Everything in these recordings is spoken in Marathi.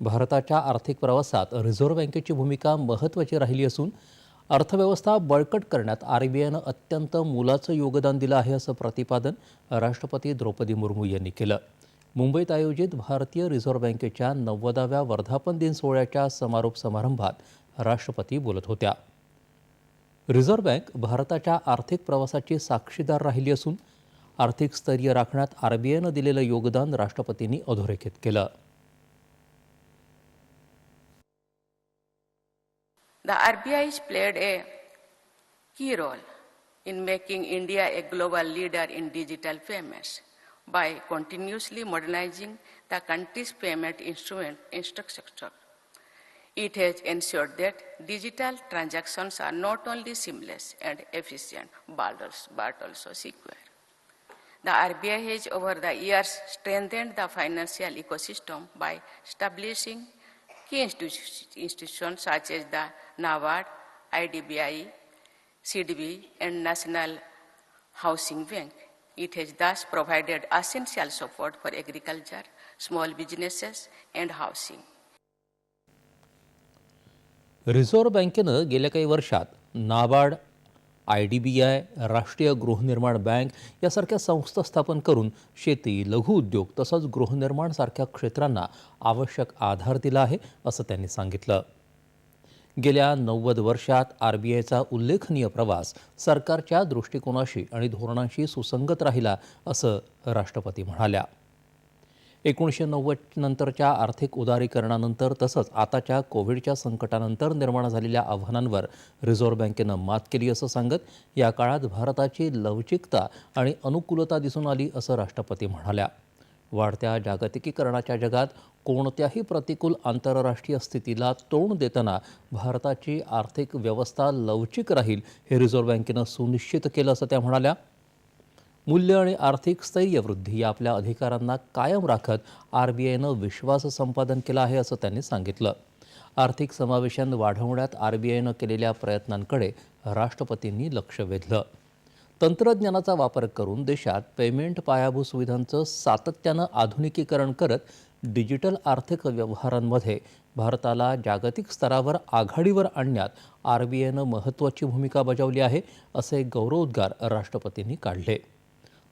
भारताच्या आर्थिक प्रवासात रिझर्व्ह बँकेची भूमिका महत्त्वाची राहिली असून अर्थव्यवस्था बळकट करण्यात आर बी आयनं अत्यंत मोलाचं योगदान दिलं आहे असं प्रतिपादन राष्ट्रपती द्रौपदी मुर्मू यांनी केलं. मुंबईत आयोजित भारतीय रिझर्व्ह बँकेच्या नव्वदाव्या वर्धापन दिन सोहळ्याच्या समारोप समारंभात राष्ट्रपती बोलत होत्या. रिझर्व्ह बँक भारताच्या आर्थिक प्रवासाची साक्षीदार राहिली असून आर्थिक स्थैर्य राखण्यात आर बी आयनं दिलेलं योगदान राष्ट्रपतींनी अधोरेखित केलं. The RBI has played a key role in making India a global leader in digital payments by continuously modernizing the country's payment instrument infrastructure. It has ensured that digital transactions are not only seamless and efficient but also, but also secure. The RBI has over the years strengthened the financial ecosystem by establishing key institu- institutions such as the NABARD, IDBI, CDB, and National Housing Bank. It has thus provided essential support for agriculture, small businesses, and housing. Reserve बँकेनं गेल्या काही वर्षात NABARD I D B I राष्ट्रीय गृहनिर्माण बँक यासारख्या संस्था स्थापन करून शेती लघुउद्योग तसंच गृहनिर्माणसारख्या क्षेत्रांना आवश्यक आधार दिला आहे असं त्यांनी सांगितलं. गेल्या नव्वद वर्षात आर बी आयचा उल्लेखनीय प्रवास सरकारच्या दृष्टिकोनाशी आणि धोरणांशी सुसंगत राहिला असं राष्ट्रपती म्हणाल्या. एकोणीसशे नव्वद नंतरच्या आर्थिक उदारीकरणानंतर तसंच आताच्या कोविडच्या संकटानंतर निर्माण झालेल्या आव्हानांवर रिझर्व्ह बँकेनं मात केली असं सांगत या काळात भारताची लवचिकता आणि अनुकूलता दिसून आली असं राष्ट्रपती म्हणाल्या. वाढत्या जागतिकीकरणाच्या जगात कोणत्याही प्रतिकूल आंतरराष्ट्रीय स्थितीला तोंड देताना भारताची आर्थिक व्यवस्था लवचिक राहील हे रिझर्व्ह बँकेनं सुनिश्चित केलं असं त्या म्हणाल्या. मूल्य आणि आर्थिक स्थैर्यवृद्धी या आपल्या अधिकारांना कायम राखत आर बी आयनं विश्वास संपादन केला आहे असं त्यांनी सांगितलं. आर्थिक समावेशन वाढवण्यात आर बी आयनं केलेल्या प्रयत्नांकडे राष्ट्रपतींनी लक्ष वेधलं. तंत्रज्ञानाचा वापर करून देशात पेमेंट पायाभूत सुविधांचं सातत्यानं आधुनिकीकरण करत डिजिटल आर्थिक व्यवहारांमध्ये भारताला जागतिक स्तरावर आघाडीवर आणण्यात आर बी आयनं महत्त्वाची भूमिका बजावली आहे असे गौरवोद्गार राष्ट्रपतींनी काढले.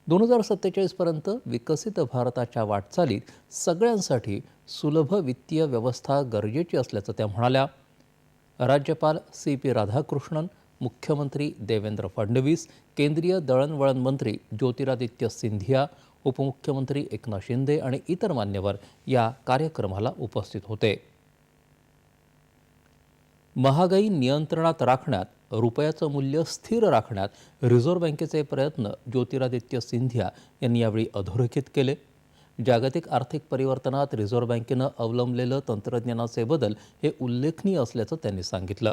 दोन हजार सत्तेचाळीसपर्यंत विकसित भारताच्या वाटचालीत सगळ्यांसाठी सुलभ वित्तीय व्यवस्था गरजेची असल्याचं त्या म्हणाल्या. राज्यपाल सी पी राधाकृष्णन मुख्यमंत्री देवेंद्र फडणवीस केंद्रीय दळणवळण मंत्री ज्योतिरादित्य सिंधिया उपमुख्यमंत्री एकनाथ शिंदे आणि इतर मान्यवर या कार्यक्रमाला उपस्थित होते. महागाई नियंत्रणात राखण्यात रुपयाचं मूल्य स्थिर राखण्यात रिझर्व्ह बँकेचे प्रयत्न ज्योतिरादित्य सिंधिया यांनी यावेळी अधोरेखित केले. जागतिक आर्थिक परिवर्तनात रिझर्व्ह बँकेनं अवलंबलेलं तंत्रज्ञानाचे बदल हे उल्लेखनीय असल्याचं त्यांनी सांगितलं.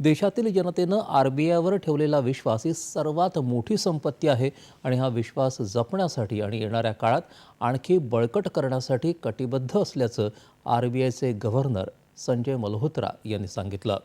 देशातील जनतेनं आर बी आयवर ठेवलेला विश्वास ही सर्वात मोठी संपत्ती आहे आणि हा विश्वास जपण्यासाठी आणि येणाऱ्या काळात आणखी बळकट करण्यासाठी कटिबद्ध असल्याचं आर बी आयचे गव्हर्नर संजय मल्होत्रा यांनी सांगितलं.